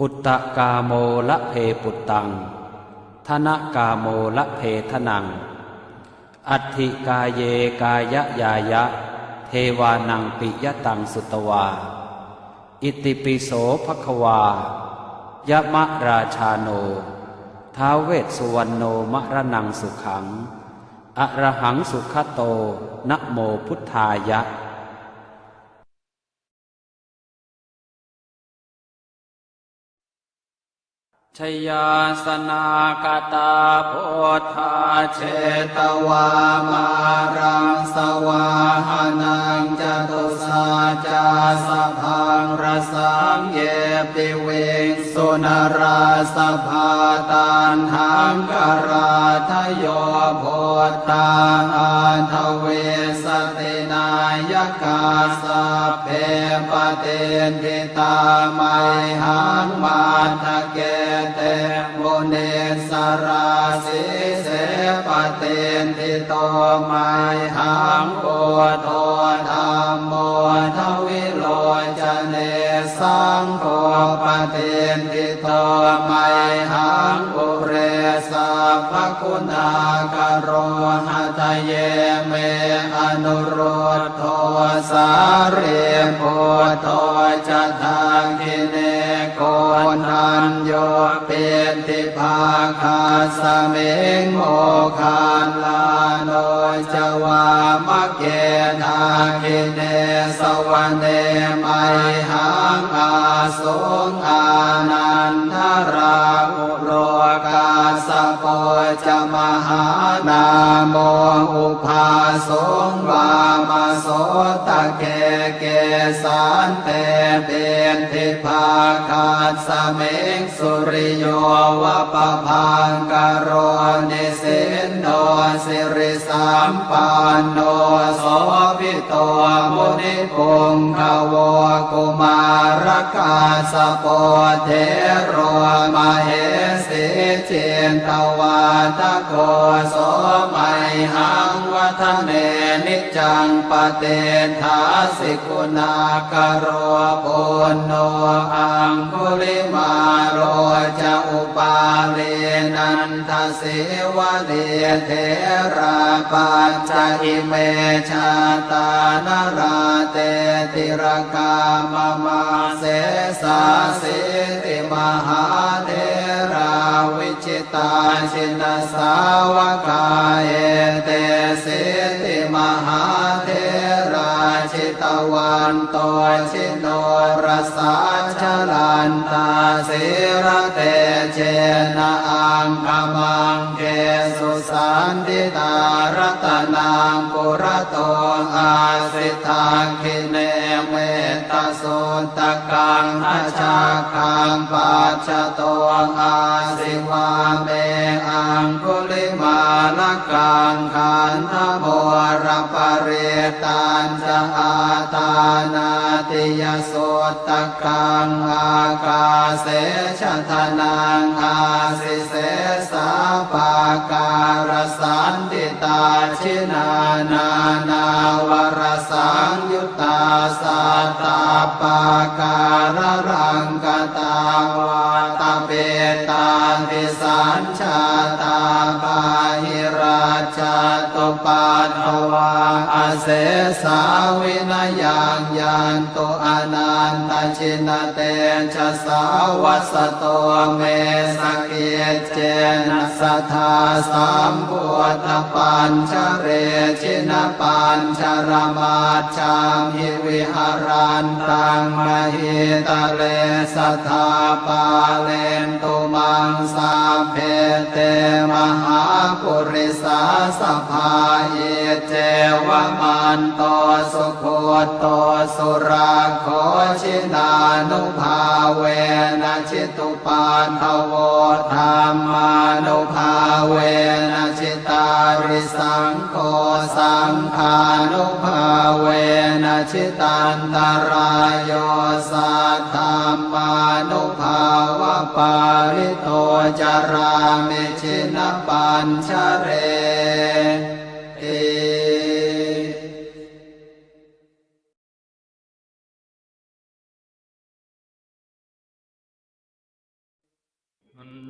ปุตตะกาโมละเพปุตตังธนกาโมละเพทนัง อัตถิกาเยกายะยายะ เทวานังปิยตังสุตวา อิติปิโสภควายะมะราชาโน ท้าวเวสสุวรรณโนมะระนังสุขัง อระหังสุขโตนะโมพุทธายะ ชยาสนากตาโพธาเชตวามารังสวาหานังจตุสาจาสพังรสังเยปิเวงสุนราสภาตันหังกราทโยโพตาอันทเวสตายกาสะเพปเตนทิตาไมหังมาทะเกเตโมเนสราสิเสปเตนทิโตไมหังโกโทธรรมโมทวิโลจเนสังโฆปเตนทิโตไมหังบุเรสัพพคุณากโรหะทะเยเมอนุโร สาเรโพโทจะทาคิเนโกนันโยเป็นทิภาคาสเมงโมคานลาโนจวามะเกนาคิเนสวรรเนไมหังอาสงอานันทรา จะมหานาโมอุภาสงวามาโสตะเกเกสานเตเป็นทิภาคาสเมงสุริโยวะปะพังกโรนิสินโนสิริสัมปันโนโสภิโตมุนิปุงขวกุมารกาสโปเทโรมา ตวาทะโกโสไมหังวัฒเนนิจังปเตทาสิกุณากโรปุณโนอังคุลิมาโรจะอุปาเลนันทเสวะเลเทราปัญจอิเมชาตานราเตติรกามมาเสสาสิติมหาเท วิจิตาชินสาวกาเอเตสิติมหาเท วันโตชิโนรสาชลันตาสิระเตเจนะอังคมังเกสุสันติตารัตนังปุระโตอาสิทาคิเนเมตตโสตกังทัชาคังปัจจโตอาสิวาเมอังคุลิาลกังขันธโมรปเรตันจะอาตานาติยโสตกังอากาเสชะทนังอาสิเสสาปาการสันติตาชินานานาวรสังยุตตาสัตตาปาการรังกตาวาตาเปตาทิสัญชาตา ราชาตุปัตถวาอาเสสาวินายังยันตุอนันตชินเตชะสาวัสโตเมสเกเจนะสัทธาสัมพุทธปัญชเรชินปัญชรมาชามหิวิหารันตังมหิตเลสัทธาปาเลนตุมังสาเพเตมหาปุริสาสภาเยเจวมันโตสุโคโตสุราโคชินานุภาเวนะชิตุปาทโวธรรมานุภาเวนะชิตาริสังโฆสังฆานุภาเวนะชิตันตรายโยสัทธามานุภาวะปาริโตจารามิชินปัญชเร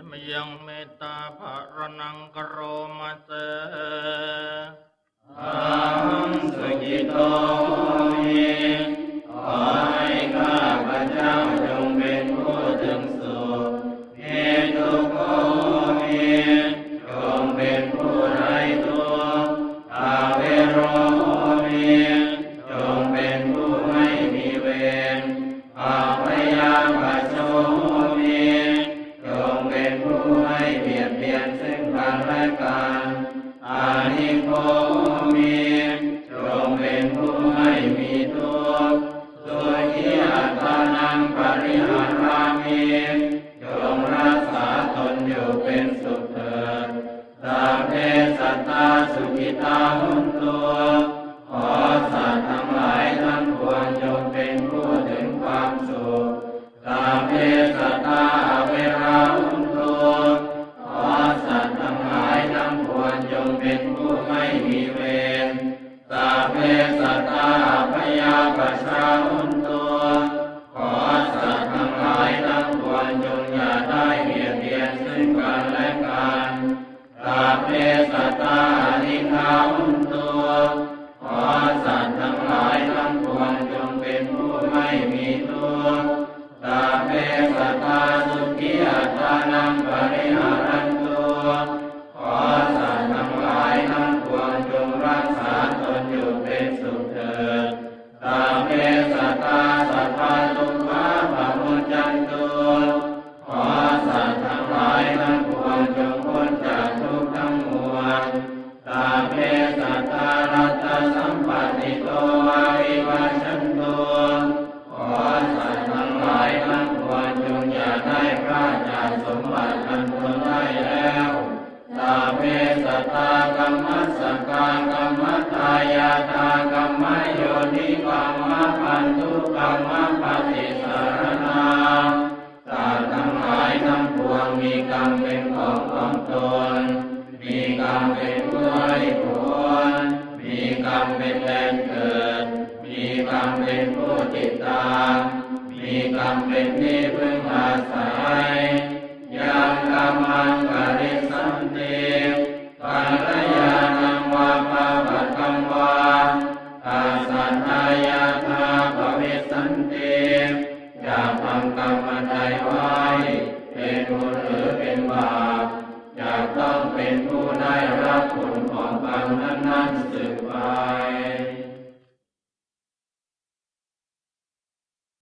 มยังเมตตาภารนังกโรมาเตอังสุจิโตมิขอให้ข้าพเจ้า สุขเถิดสัพเพสัตตาสุขิตาหุนตั สั พันธุกรรมปฏิสารนาสัตว์ทั้งหลายทั้งปวงมีกรรมเป็นของของตน มีกรรมเป็นผู้ให้ผล มีกรรมเป็นแดนเกิด มีกรรมเป็นผู้ติดตาม มีกรรมเป็นที่พึ่ง Adelante.